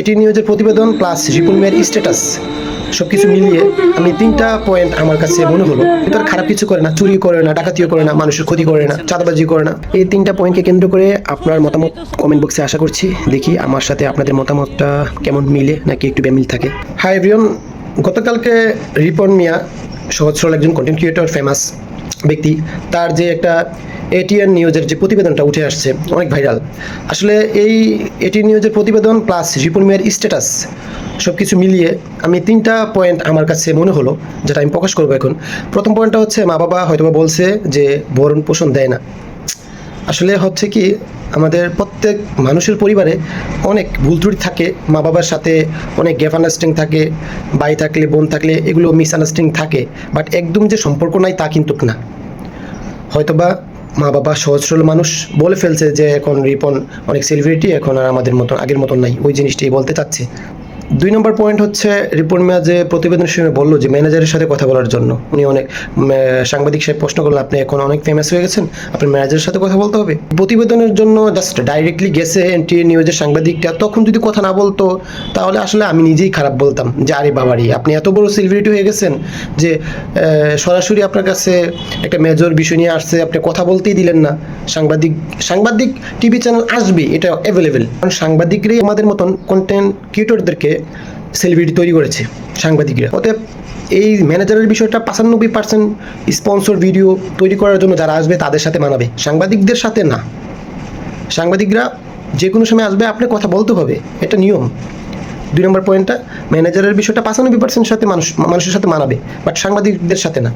এটি নিউজের প্রতিবেদন প্লাস রিপন মিয়ার স্ট্যাটাস সব কিছু মিলিয়ে আমি তিনটা পয়েন্ট আমার কাছে মনে হলো। আর খারাপ কিছু করে না, চুরি করে না, ডাকাতিও করে না, মানুষের ক্ষতি করে না, চাঁদাবাজি করে না। এই তিনটা পয়েন্টকে কেন্দ্র করে আপনার মতামত কমেন্ট বক্সে আশা করছি, দেখি আমার সাথে আপনাদের মতামতটা কেমন মিলে নাকি একটু বেমিল থাকে। হাই এভরিওন গতকালকে রিপন মিয়া, সহজ সরল একজন কন্টেন্ট ক্রিয়েটর ফেমাস ব্যক্তি, তার যে একটা এটিএন নিউজের যে প্রতিবেদনটা উঠে আসছে, অনেক ভাইরাল আসলে এই এটিএন নিউজের প্রতিবেদন প্লাস রিপন স্ট্যাটাস সব কিছু মিলিয়ে আমি তিনটা পয়েন্ট আমার কাছে মনে হলো, যেটা আমি প্রকাশ করব এখন। প্রথম পয়েন্টটা হচ্ছে, মা বাবা হয়তোবা বলছে যে ভরণ পোষণ দেয় না। আসলে হচ্ছে কি, আমাদের প্রত্যেক মানুষের পরিবারে অনেক ভুল ত্রুটি থাকে। মা বাবার সাথে অনেক গ্যাপ আন্ডারস্ট্যান্ডিং থাকে, ভাই থাকলে, বোন থাকলে এগুলো মিস আন্ডারস্ট্যান্ডিং থাকে বাট একদম যে সম্পর্ক নাই তা কিন্তু না। হয়তোবা মা বাবা সহজ সরল মানুষ বলে ফেলছে যে এখন রিপন অনেক সেলিব্রিটি এখন আর আমাদের মতন, আগের মতন নাই। ওই জিনিসটাই বলতে চাচ্ছে। দুই নম্বর পয়েন্ট হচ্ছে রিপোর্ট মিয়া যে প্রতিবেদনের সময় বলল যে ম্যানেজারের সাথে কথা বলার জন্য। উনি অনেক সাংবাদিক সাহেব প্রশ্ন করলেন, আপনি এখন অনেক ফেমাস হয়ে গেছেন, আপনার ম্যানেজারের সাথে কথা বলতে হবে? প্রতিবেদনের জন্য জাস্ট ডাইরেক্টলি গেছে এনটি নিউজের সাংবাদিকটা। তখন যদি কথা না বলতো, তাহলে আসলে আমি নিজেই খারাপ বলতাম যে, আরে বাবারি, আপনি এত বড় সেলিব্রিটি হয়ে গেছেন যে সরাসরি আপনার কাছে একটা মেজর বিষয় নিয়ে আসছে, আপনি কথা বলতেই দিলেন না। সাংবাদিক সাংবাদিক টিভি চ্যানেল আসবে, এটা অ্যাভেলেবেল কারণ সাংবাদিকরাই আমাদের মতন কন্টেন্ট ক্রিয়েটরদেরকে সেলিব্রিটি তৈরি করেছে, সাংবাদিকরা। অতএব এই ম্যানেজারের বিষয়টা পঁচানব্বই পার্সেন্ট স্পন্সর ভিডিও তৈরি করার জন্য যারা আসবে, তাদের সাথে মানাবে। সাংবাদিকদের সাথে না। সাংবাদিকরা যে কোনো সময় আসবে, আপনি কথা বলতে হবে। এটা নিয়ম। দুই নম্বর পয়েন্টটা ম্যানেজারের বিষয়টা পঁচানব্বই পার্সেন্ট সাথে মানুষ, মানুষের সাথে মানাবে বাট সাংবাদিকদের সাথে না।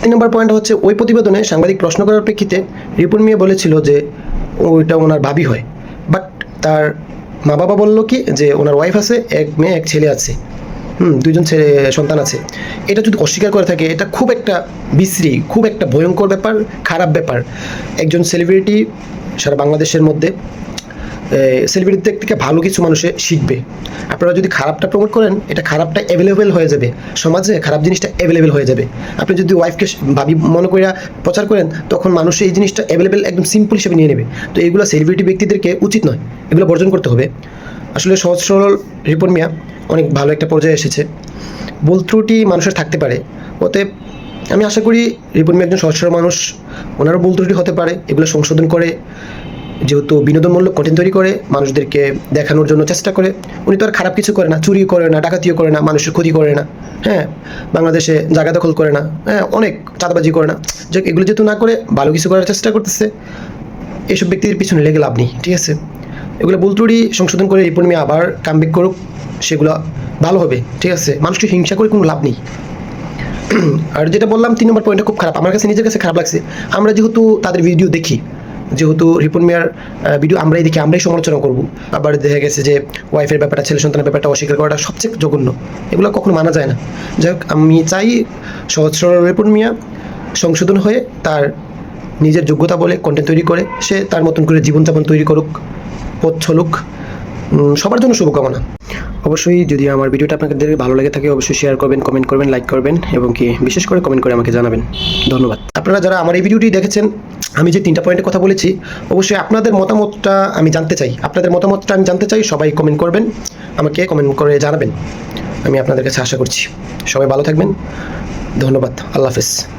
তিন নম্বর পয়েন্ট হচ্ছে, ওই প্রতিবেদনে সাংবাদিক প্রশ্ন করার প্রেক্ষিতে রিপন মিয়া বলেছিল যে, ওইটা ওনার ভাবি হয় বাট তার মা বাবা বলল কি যে ওনার ওয়াইফ আছে, এক মেয়ে, এক ছেলে আছে। হুম, দুইজন ছেলে, সন্তান আছে। এটা যদি অস্বীকার করে থাকে, এটা খুব একটা বিশ্রী, খুব একটা ভয়ঙ্কর ব্যাপার, খারাপ ব্যাপার। একজন সেলিব্রিটি সারা বাংলাদেশের মধ্যে সেলিব্রিটি থেকে ভালো কিছু মানুষে শিখবে। আপনারা যদি খারাপটা প্রমোট করেন, এটা খারাপটা অ্যাভেলেবেল হয়ে যাবে। সমাজে খারাপ জিনিসটা অ্যাভেলেবেল হয়ে যাবে। আপনি যদি ওয়াইফকে ভাবি মনে করে প্রচার করেন, তখন মানুষ এই জিনিসটা অ্যাভেলেবেল একদম সিম্পল হিসেবে নিয়ে নেবে। তো এইগুলো সেলিব্রিটি ব্যক্তিদেরকে উচিত নয়। এগুলো বর্জন করতে হবে। আসলে সহজ সরল রিপন মিয়া অনেক ভালো একটা পর্যায়ে এসেছে। ভুল ত্রুটি মানুষের থাকতে পারে। অতএব আমি আশা করি রিপন মিয়া একজন সহজ সরল মানুষ। ওনারও ভুল ত্রুটি হতে পারে। এগুলো সংশোধন করে। যেহেতু বিনোদনমূলক কন্টেন্ট তৈরি করে, মানুষদেরকে দেখানোর জন্য চেষ্টা করে, উনি তো আর খারাপ কিছু করে না চুরি করে না, ডাকাতিও করে না, মানুষের ক্ষতি করে না হ্যাঁ? বাংলাদেশে জায়গা দখল করে না হ্যাঁ? অনেক চাঁদাবাজি করে না। যে এগুলো যেহেতু না করে, ভালো কিছু করার চেষ্টা করতেছে। এইসব ব্যক্তির পিছনে লেগে লাভ নেই, ঠিক আছে? এগুলো বুলতুড়ি সংশোধন করে রিপোর্ট আবার কামব্যাক করুক, সেগুলো ভালো হবে, ঠিক আছে? মানুষকে হিংসা করে কোনো লাভ নেই। আর যেটা বললাম, তিন নম্বর পয়েন্টটা খুব খারাপ। আমার কাছে নিজের কাছে খারাপ লাগছে। আমরা যেহেতু তাদের ভিডিও দেখি যেহেতু রিপন মিয়ার ভিডিও আমরাই দেখি আমরাই সমালোচনা করব। আবার দেখা গেছে যে ওয়াইফের ব্যাপারটা ছেলে সন্তানের ব্যাপারটা অস্বীকার করাটা সবচেয়ে জঘন্য। এগুলো কখনো মানা যায় না। যাই হোক, আমি চাই সহজ সরল রিপন মিয়া সংশোধন হয়ে তার নিজের যোগ্যতা বলে কন্টেন্ট তৈরি করে, সে তার মতন করে জীবনযাপন তৈরি করুক, পথ চলুক। সবার জন্য শুভকামনা। অবশ্যই যদি আমার ভিডিওটা আপনাদের ভালো লেগে থাকে, অবশ্যই শেয়ার করবেন কমেন্ট করবেন লাইক করবেন এবং কি বিশেষ করে কমেন্ট করে আমাকে জানাবেন। ধন্যবাদ। আপনারা যারা আমার এই ভিডিওটি দেখেছেন, আমি যে তিনটা পয়েন্টের কথা বলেছি, অবশ্যই আপনাদের মতামতটা আমি জানতে চাই। আপনাদের মতামতটা আমি জানতে চাই, সবাই কমেন্ট করবেন, আমাকে কমেন্ট করে জানাবেন। আমি আপনাদের কাছে আশা করছি। সবাই ভালো থাকবেন। ধন্যবাদ। আল্লাহ হাফেজ।